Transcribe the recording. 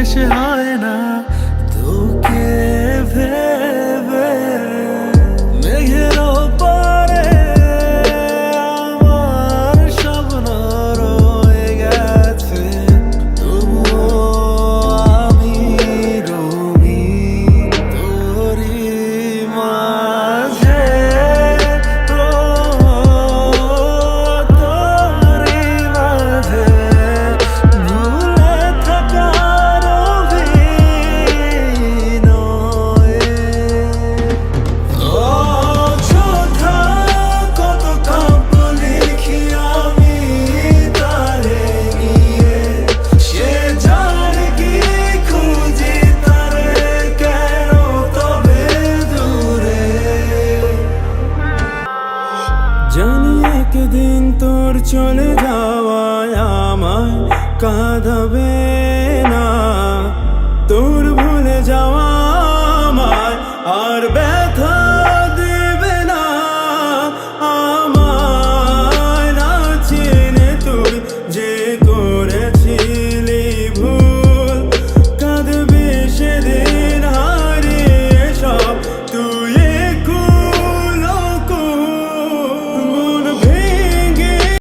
এসে হা একদিন তোর চলে যাওয়ায় আমায় কাঁদাবে।